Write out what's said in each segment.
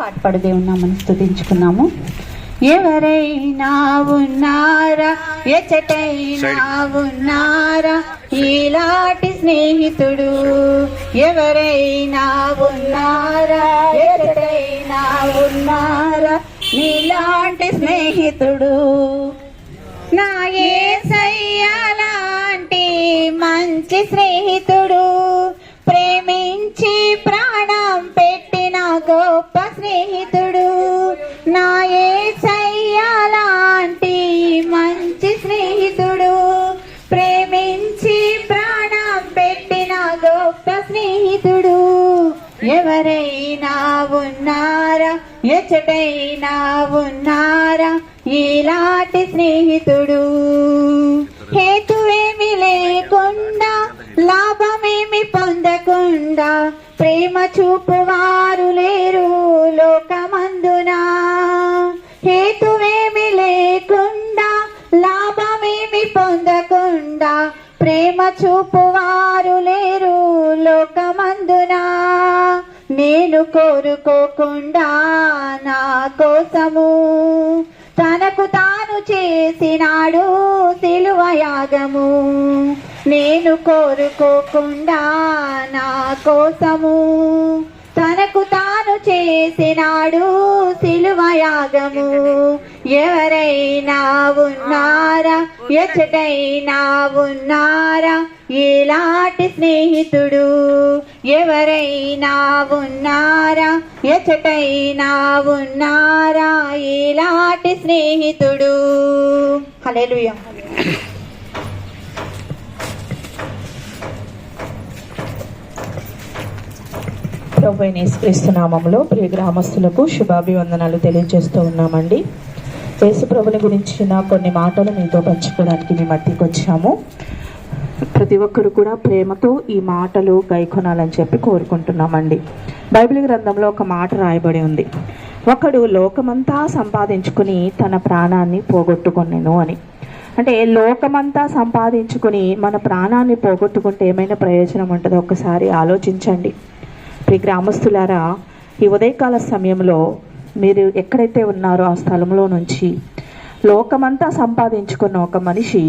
పాటపాడు దేవున్నామని స్తుతించుకున్నాము. ఎవరైనా ఉన్నారా? ఎచటైనా ఉన్నారా? ఇలాంటి స్నేహితుడు ఎవరైనా ఉన్నారా? ఎచటైనా ఉన్నారా? నీలాంటి స్నేహితుడు నా ఏసయ్యలాంటి మంచి స్నేహితుడు ప్రేమించి ఎవరైనా ఉన్నారా? ఎచ్చటైనా ఉన్నారా? ఇలాంటి స్నేహితుడు హేతువేమి లేకుండా లాభమేమి పొందకుండా ప్రేమ చూపువారు లేరు లోకమందునా? హేతువేమి లేకుండా లాభమేమి పొందకుండా ప్రేమ చూపువారు నేను కోరుకోకుండా నా కోసము. తనకు తాను చేసినాడు సిలువ యాగము. నేను కోరుకోకుండా నా కోసము. తనకు తాను చేసినాడు సిలువయాగము ఎవరైనా ఉన్నారా? ఎచ్చటైనా ఉన్నారా? ఇలాంటి స్నేహితుడు ఎవరైనా ఉన్నారా? ఎచ్చటైనా ఉన్నారా? ఇలాంటి స్నేహితుడు. హల్లెలూయా. ప్రభుత్వ అయిన ప్రియ గ్రామస్తులకు శుభాభివందనాలు తెలియజేస్తూ ఉన్నామండి. యేసు ప్రభుని గురించిన కొన్ని మాటలు మీతో పంచుకోవడానికి మీ మట్టికి వచ్చాము. ప్రతి ఒక్కరు కూడా ప్రేమతో ఈ మాటలు గైకొనాలని చెప్పి కోరుకుంటున్నామండి. బైబిల్ గ్రంథంలో ఒక మాట రాయబడి ఉంది. ఒకడు లోకమంతా సంపాదించుకుని తన ప్రాణాన్ని పోగొట్టుకున్నాను అని. అంటే లోకమంతా సంపాదించుకుని మన ప్రాణాన్ని పోగొట్టుకుంటే ఏమైనా ప్రయోజనం ఉంటుందో ఒకసారి ఆలోచించండి. ఈ గ్రామస్తులారా ఈ ఉదయకాల సమయంలో మీరు ఎక్కడైతే ఉన్నారో ఆ స్థలంలో నుంచి లోకమంతా సంపాదించుకున్న ఒక మనిషి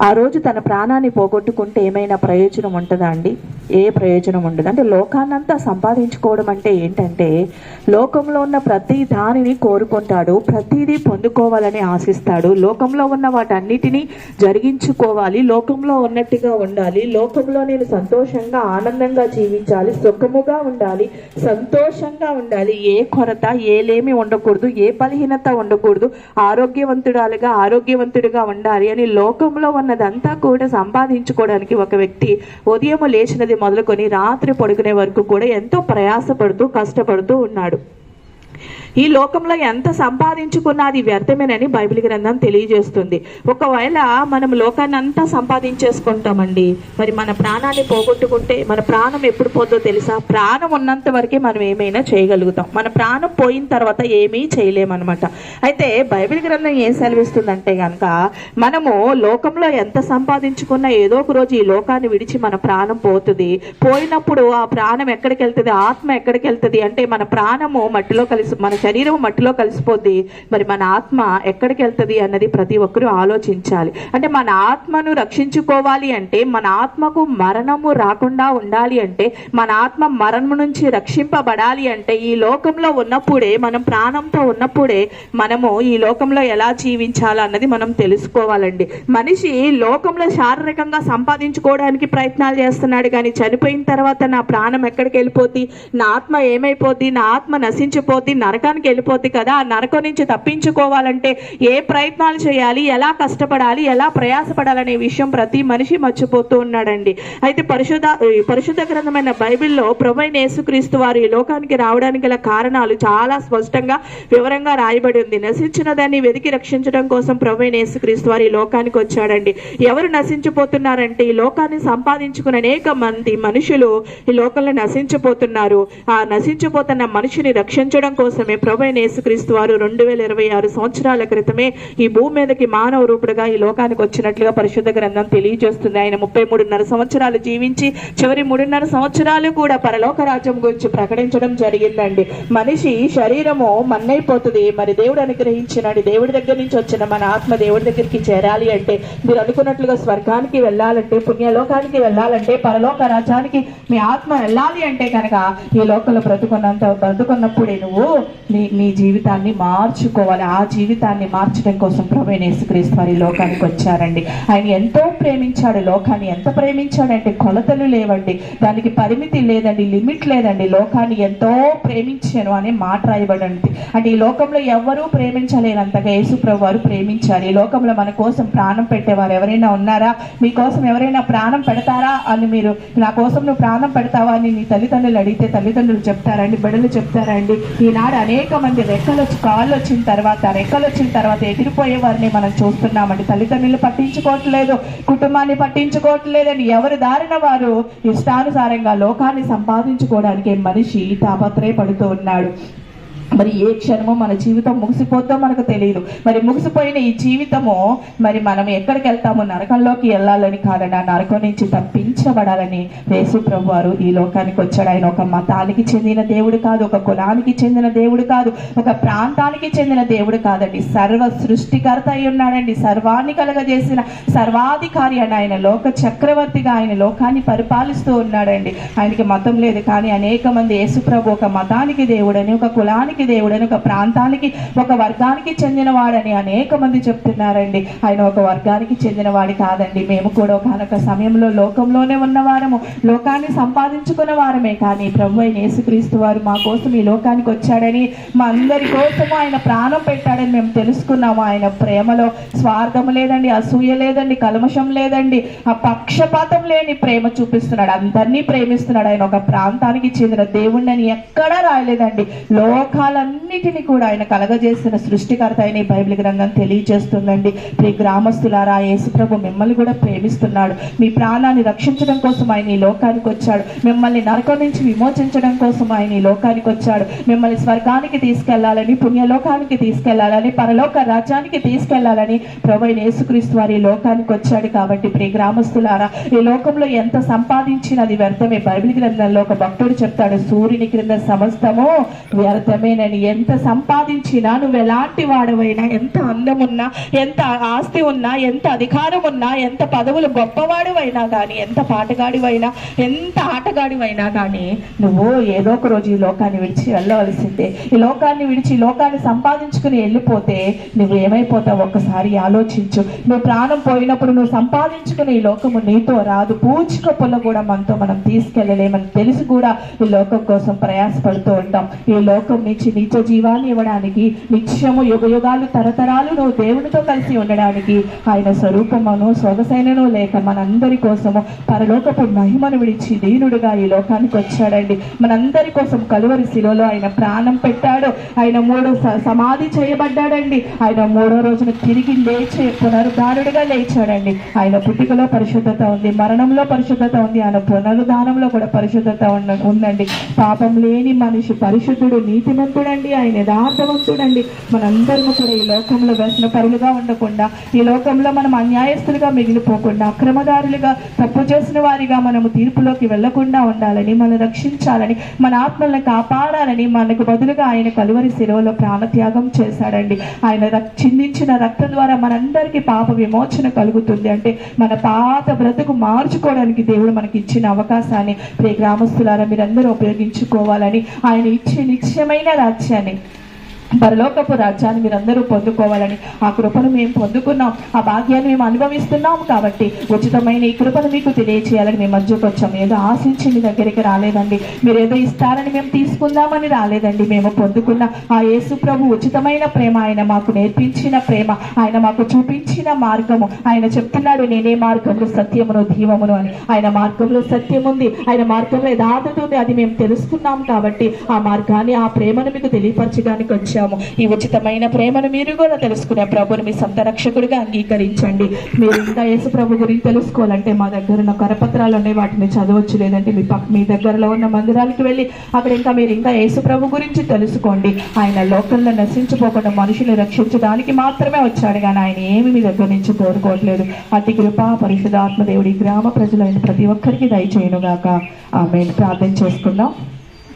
ఆ రోజు తన ప్రాణాన్ని పోగొట్టుకుంటే ఏమైనా ప్రయోజనం ఉంటుందా అండి? ఏ ప్రయోజనం ఉండదు. అంటే లోకాన్నంతా సంపాదించుకోవడం అంటే ఏంటంటే లోకంలో ఉన్న ప్రతి దానిని కోరుకుంటాడు ప్రతిదీ పొందుకోవాలని ఆశిస్తాడు. లోకంలో ఉన్న వాటన్నిటినీ జరిగించుకోవాలి లోకంలో ఉన్నట్టుగా ఉండాలి లోకంలో నేను సంతోషంగా ఆనందంగా జీవించాలి సుఖముగా ఉండాలి సంతోషంగా ఉండాలి. ఏ కొరత ఏ లేమి ఉండకూడదు ఏ బలహీనత ఉండకూడదు. ఆరోగ్యవంతుడాలుగా ఆరోగ్యవంతుడిగా ఉండాలి అని లోకంలో ఉన్నదంతా కూడా సంపాదించుకోవడానికి ఒక వ్యక్తి ఉదయం లేచినది మొదలుకొని రాత్రి పడుకునే వరకు కూడా ఎంతో ప్రయాసపడుతూ కష్టపడుతూ ఉన్నాడు. ఈ లోకంలో ఎంత సంపాదించుకున్నా అది వ్యర్థమేనని బైబిల్ గ్రంథం తెలియజేస్తుంది. ఒకవేళ మనం లోకాన్ని అంతా సంపాదించేసుకుంటామండి మరి మన ప్రాణాన్ని పోగొట్టుకుంటే మన ప్రాణం ఎప్పుడు పోతుందో తెలుసా? ప్రాణం ఉన్నంత వరకే మనం ఏమైనా చేయగలుగుతాం. మన ప్రాణం పోయిన తర్వాత ఏమీ చేయలేమన్నమాట. అయితే బైబిల్ గ్రంథం ఏం సెలవిస్తుందంటే కనుక మనము లోకంలో ఎంత సంపాదించుకున్నా ఏదో ఒక రోజు ఈ లోకాన్ని విడిచి మన ప్రాణం పోతుంది. పోయినప్పుడు ఆ ప్రాణం ఎక్కడికి వెళ్తుంది ఆత్మ ఎక్కడికి వెళ్తుంది అంటే మన ప్రాణము మట్టిలో కలిసి మన శరీరం మట్టిలో కలిసిపోద్ది. మరి మన ఆత్మ ఎక్కడికి వెళ్తుంది అన్నది ప్రతి ఒక్కరూ ఆలోచించాలి. అంటే మన ఆత్మను రక్షించుకోవాలి అంటే మన ఆత్మకు మరణము రాకుండా ఉండాలి అంటే మన ఆత్మ మరణం నుంచి రక్షింపబడాలి అంటే ఈ లోకంలో ఉన్నప్పుడే మనం ప్రాణంతో ఉన్నప్పుడే మనము ఈ లోకంలో ఎలా జీవించాలన్నది మనం తెలుసుకోవాలండి. మనిషి లోకంలో శారీరకంగా సంపాదించుకోవడానికి ప్రయత్నాలు చేస్తున్నాడు కానీ చనిపోయిన తర్వాత నా ప్రాణం ఎక్కడికి వెళ్ళిపోద్ది? నా ఆత్మ ఏమైపోద్ది? నా ఆత్మ నశించిపోద్ది? నరకానికి వెళ్ళిపోద్ది కదా. ఆ నరకం నుంచి తప్పించుకోవాలంటే ఏ ప్రయత్నాలు చేయాలి? ఎలా కష్టపడాలి? ఎలా ప్రయాసపడాలనే విషయం ప్రతి మనిషి మర్చిపోతూ ఉన్నాడండి. అయితే పరిశుధ పరిశుద్ధ గ్రంథమైన బైబిల్లో ప్రభైన యేసుక్రీస్తు వారు ఈ లోకానికి రావడానికి గల కారణాలు చాలా స్పష్టంగా వివరంగా రాయబడి ఉంది. నశించిన దాన్ని వెతికి రక్షించడం కోసం ప్రభైన యేసుక్రీస్తు వారు ఈ లోకానికి వచ్చాడండి. ఎవరు నశించిపోతున్నారంటే ఈ లోకాన్ని సంపాదించుకున్న అనేక మంది మనుషులు ఈ లోకంలో నశించిపోతున్నారు. ఆ నశించిపోతున్న మనిషిని రక్షించడం కోసమే ప్రభైన యేసుక్రీస్తు వారు రెండు వేల ఇరవై ఆరు సంవత్సరాల క్రితమే ఈ భూమి మీదకి మానవ రూపుడుగా ఈ లోకానికి వచ్చినట్లుగా పరిశుద్ధ గ్రంథం తెలియజేస్తుంది. ఆయన ముప్పై మూడున్నర సంవత్సరాలు జీవించి చివరి మూడున్నర సంవత్సరాలు కూడా పరలోక రాజ్యం గురించి ప్రకటించడం జరిగిందండి. మనిషి శరీరము మన్నైపోతుంది. మరి దేవుడు అనుగ్రహించినాడు దేవుడి దగ్గర నుంచి వచ్చిన మన ఆత్మ దేవుడి దగ్గరికి చేరాలి అంటే మీరు అనుకున్నట్లుగా స్వర్గానికి వెళ్ళాలంటే పుణ్యలోకానికి వెళ్ళాలంటే పరలోక రాజ్యానికి మీ ఆత్మ వెళ్ళాలి అంటే కనుక ఈ లోకంలో బ్రతుకున్నంత బ్రతుకున్నప్పుడే నువ్వు నీ నీ జీవితాన్ని మార్చుకోవాలి. ఆ జీవితాన్ని మార్చడం కోసం ప్రభు యేసుక్రీస్తు వారి లోకానికి వచ్చారండి. ఆయన ఎంతో ప్రేమించాడు. లోకాన్ని ఎంత ప్రేమించాడంటే కొలతలు లేవండి. దానికి పరిమితి లేదండి లిమిట్ లేదండి. లోకాన్ని ఎంతో ప్రేమించాను అనే మాట రాయబడండి అంటే ఈ లోకంలో ఎవరూ ప్రేమించలేనంతగా యేసుప్రభు వారు ప్రేమించారు. ఈ లోకంలో మన కోసం ప్రాణం పెట్టేవారు ఎవరైనా ఉన్నారా? మీకోసం ఎవరైనా ప్రాణం పెడతారా? అని మీరు నా కోసం నువ్వు ప్రాణం పెడతావా అని నీ తల్లిదండ్రులు అడిగితే తల్లిదండ్రులు చెప్తారండి బిడ్డలు చెప్తారండి. ఈనాడు అనేక మంది రెక్కలు వచ్చి కాళ్ళు వచ్చిన తర్వాత రెక్కలు వచ్చిన తర్వాత ఎగిరిపోయే వారిని మనం చూస్తున్నామండి. తల్లిదండ్రులు పట్టించుకోవట్లేదు కుటుంబాన్ని పట్టించుకోవట్లేదని ఎవరి దారిన వారు ఇష్టానుసారంగా లోకాన్ని సంపాదించుకోవడానికి మనిషి తాపత్రయపడుతూ ఉన్నాడు. మరి ఏ క్షణమో మన జీవితం ముగిసిపోద్దో మనకు తెలియదు మరి ముగిసిపోయిన ఈ జీవితము మరి మనం ఎక్కడికి వెళ్తామో నరకంలోకి వెళ్ళాలని కాదండి ఆ నరకం నుంచి తప్పించబడాలని యేసు వారు ఈ లోకానికి వచ్చాడు. ఆయన ఒక మతానికి చెందిన దేవుడు కాదు ఒక కులానికి చెందిన దేవుడు కాదు ఒక ప్రాంతానికి చెందిన దేవుడు కాదండి. సర్వ సృష్టికర్త అయి ఉన్నాడండి. సర్వాన్ని కలగజేసిన సర్వాధికారి అని ఆయన లోక చక్రవర్తిగా ఆయన లోకాన్ని పరిపాలిస్తూ ఉన్నాడండి. ఆయనకి మతం లేదు కానీ అనేక మంది యేసుప్రభు ఒక మతానికి దేవుడని ఒక కులానికి దేవుడని ఒక ప్రాంతానికి ఒక వర్గానికి చెందిన వాడని అనేక మంది చెప్తున్నారండి. ఆయన ఒక వర్గానికి చెందిన వాడి కాదండి. మేము కూడా ఒకనొక సమయంలో లోకంలోనే ఉన్నవారము. లోకాన్ని సంపాదించుకున్న వారమే కానీ ప్రభు అయిన యేసుక్రీస్తు వారు మా కోసం ఈ లోకానికి వచ్చాడని మా అందరి కోసము ఆయన ప్రాణం పెట్టాడని మేము తెలుసుకున్నాము. ఆయన ప్రేమలో స్వార్థం లేదండి అసూయ లేదండి కల్మషం లేదండి ఆ పక్షపాతం లేని ప్రేమ చూపిస్తున్నాడు. అందరినీ ప్రేమిస్తున్నాడు. ఆయన ఒక ప్రాంతానికి చెందిన దేవుణ్ణి ఎక్కడా రాయలేదండి. లోకాలన్నిటిని కూడా ఆయన కలగజేసిన సృష్టికర్త అయిన ఈ బైబిల్ గ్రంథం తెలియజేస్తుందండి. ప్రియ గ్రామస్తులారా యేసుప్రభు మిమ్మల్ని కూడా ప్రేమిస్తున్నాడు. మీ ప్రాణాన్ని రక్షించడం కోసం ఆయన ఈ లోకానికి వచ్చాడు. మిమ్మల్ని నరకం నుంచి విమోచించడం కోసం ఆయన ఈ లోకానికి వచ్చాడు. మిమ్మల్ని స్వర్గానికి తీసుకెళ్ళాలని పుణ్యలోకానికి తీసుకెళ్ళాలని పరలోక రాజ్యానికి తీసుకెళ్ళాలని ప్రభు యేసుక్రీస్తు వారి లోకానికి వచ్చాడు కాబట్టి ప్రియ గ్రామస్తులారా ఈ లోకంలో ఎంత సంపాదించినది వ్యర్థమే. బైబిల్ గ్రంథంలో ఒక భక్తుడు చెప్తాడు సూర్యుని క్రింద సమస్తము వ్యర్థమే వ్యర్థమేనని ఎంత సంపాదించినా నువ్వు ఎలాంటి వాడవైనా ఎంత అందం ఉన్నా ఎంత ఆస్తి ఉన్నా ఎంత అధికారం ఉన్నా ఎంత పదవులు గొప్పవాడివైనా కానీ ఎంత పాటగాడివైనా ఎంత ఆటగాడివైనా కానీ నువ్వు ఏదో ఒక రోజు ఈ లోకాన్ని విడిచి వెళ్ళవలసిందే. ఈ లోకాన్ని విడిచి ఈ లోకాన్ని సంపాదించుకుని వెళ్ళిపోతే నువ్వు ఏమైపోతావు ఒక్కసారి ఆలోచించు. నువ్వు ప్రాణం పోయినప్పుడు నువ్వు సంపాదించుకుని ఈ లోకము నీతో రాదు. పూచిక పొల కూడా మనతో మనం తీసుకెళ్ళలేమని తెలిసి కూడా ఈ లోకం కోసం ప్రయాసపడుతూ ఉంటాం. ఈ లోకం నుంచి నిత్య జీవాన్ని ఇవ్వడానికి నిత్యము యుగ యుగాలు తరతరాలు నువ్వు దేవునితో కలిసి ఉండడానికి ఆయన స్వరూపమును సొగసైనను లేక మనందరి కోసము పరలోకపు మహిమను విడిచి దీనుడుగా ఈ లోకానికి వచ్చాడండి. మనందరి కోసం కలువరి శిలలో ఆయన ప్రాణం పెట్టాడు. ఆయన మూడో స- సమాధి చేయబడ్డాడండి. ఆయన మూడో రోజున తిరిగి లేచే పునరుద్ధారుడుగా లేచాడండి. ఆయన పుట్టుకలో పరిశుద్ధత ఉంది మరణంలో పరిశుద్ధత ఉంది ఆయన పునరుద్ధానంలో కూడా పరిశుద్ధత ఉన్న ఉందండి. పాపం లేని మనిషి పరిశుద్ధుడు చూడండి ఆయన యథార్థవంతుడండి మనందరము కూడా ఈ లోకంలో వ్యసన పరులుగా ఉండకుండా ఈ లోకంలో మనం అన్యాయస్తులుగా మిగిలిపోకుండా అక్రమదారులుగా తప్పు చేసిన వారిగా మనము తీర్పులోకి వెళ్ళకుండా ఉండాలని మనం రక్షించాలని మన ఆత్మల్ని కాపాడాలని మనకు బదులుగా ఆయన కలువరి శిలువలో ప్రాణత్యాగం చేశాడండి. ఆయన చిందించిన రక్తం ద్వారా మనందరికీ పాప విమోచన కలుగుతుంది. అంటే మన పాత బ్రతుకు మార్చుకోవడానికి దేవుడు మనకి ఇచ్చిన అవకాశాన్ని ప్రే గ్రామస్తులారా మీరందరూ ఉపయోగించుకోవాలని ఆయన ఇచ్చే నిత్యమైన రాజ్యాన్ని పరలోకపు రాజ్యాన్ని మీరందరూ పొందుకోవాలని ఆ కృపను మేము పొందుకున్నాం. ఆ భాగ్యాన్ని మేము అనుభవిస్తున్నాం కాబట్టి ఉచితమైన ఈ కృపను మీకు తెలియచేయాలని మేము మధ్యకు వచ్చాము ఏదో ఆశించి మీ దగ్గరికి రాలేదండి. మీరు ఏదో ఇస్తారని మేము తీసుకుందామని రాలేదండి. మేము పొందుకున్న ఆ యేసు ప్రభు ఉచితమైన ప్రేమ. ఆయన మాకు నేర్పించిన ప్రేమ. ఆయన మాకు చూపించిన మార్గము. ఆయన చెప్తున్నాడు నేనే మార్గంలో సత్యమును దీవమును అని. ఆయన మార్గంలో సత్యం ఉంది. ఆయన మార్గంలో యథార్థత ఉంది. అది మేము తెలుసుకున్నాం కాబట్టి ఆ మార్గాన్ని ఆ ప్రేమను మీకు తెలియపరచడానికి వచ్చాము వచ్చాము ఈ ఉచితమైన ప్రేమను మీరు కూడా తెలుసుకునే ప్రభుని మీ సొంత రక్షకుడిగా అంగీకరించండి. మీరు ఇంకా యేసు ప్రభు గురించి తెలుసుకోవాలంటే మా దగ్గర ఉన్న కరపత్రాలు ఉన్నాయి. వాటిని చదవచ్చు. లేదంటే మీ పక్క మీ దగ్గరలో ఉన్న మందిరాలకు వెళ్ళి అక్కడ ఇంకా మీరు ఇంకా యేసు ప్రభు గురించి తెలుసుకోండి. ఆయన లోకంలో నశించిపోకుండా మనుషులు రక్షించడానికి మాత్రమే వచ్చాడు. కానీ ఆయన ఏమి మీ దగ్గర నుంచి కోరుకోవట్లేదు. అతి కృప పరిశుధాత్మ దేవుడి గ్రామ ప్రజలైన ప్రతి ఒక్కరికి దయచేయనుగాక. ఆమె ప్రార్థన చేసుకుందాం.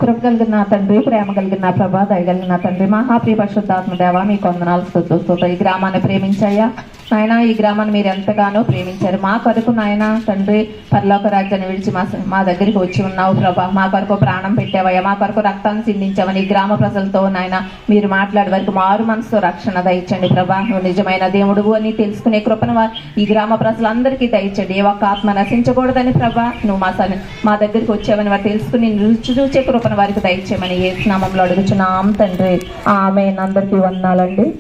కృప కలిగిన నా తండ్రి ప్రేమ కలిగిన నా ప్రభా దయగలిగిన నా తండ్రి మహాప్రియ పరిశుద్ధాత్మ దేవ మీ కొందనాలు స్థుతులు ఈ గ్రామాన్ని ప్రేమించాయా నాయన ఈ గ్రామాన్ని మీరు ఎంతగానో ప్రేమించారు. మా కొరకు నాయన తండ్రి పరలోక రాజ్యాన్ని విడిచి మా మా దగ్గరికి వచ్చి ఉన్నావు ప్రభా. మా కొరకు ప్రాణం పెట్టావయ్యా. మా కొరకు రక్తాన్ని సిందించావని ఈ గ్రామ ప్రజలతో నాయన మీరు మాట్లాడే వరకు మారు మనసుతో రక్షణ దయచండి ప్రభా. నువ్వు నిజమైన దేవుడు అని తెలుసుకునే కృపను ఈ గ్రామ ప్రజలందరికీ దయచండి ఏ ఒక్క ఆత్మ నశించకూడదని ప్రభా నువ్వు మా మా దగ్గరికి వచ్చావని వారు తెలుసుకుని రుచి చూచే కృపను వారికి దయచేయమని ఏ నామంలో అడుగుచున్నాం తండ్రి. ఆమె అందరికీ వందాలండి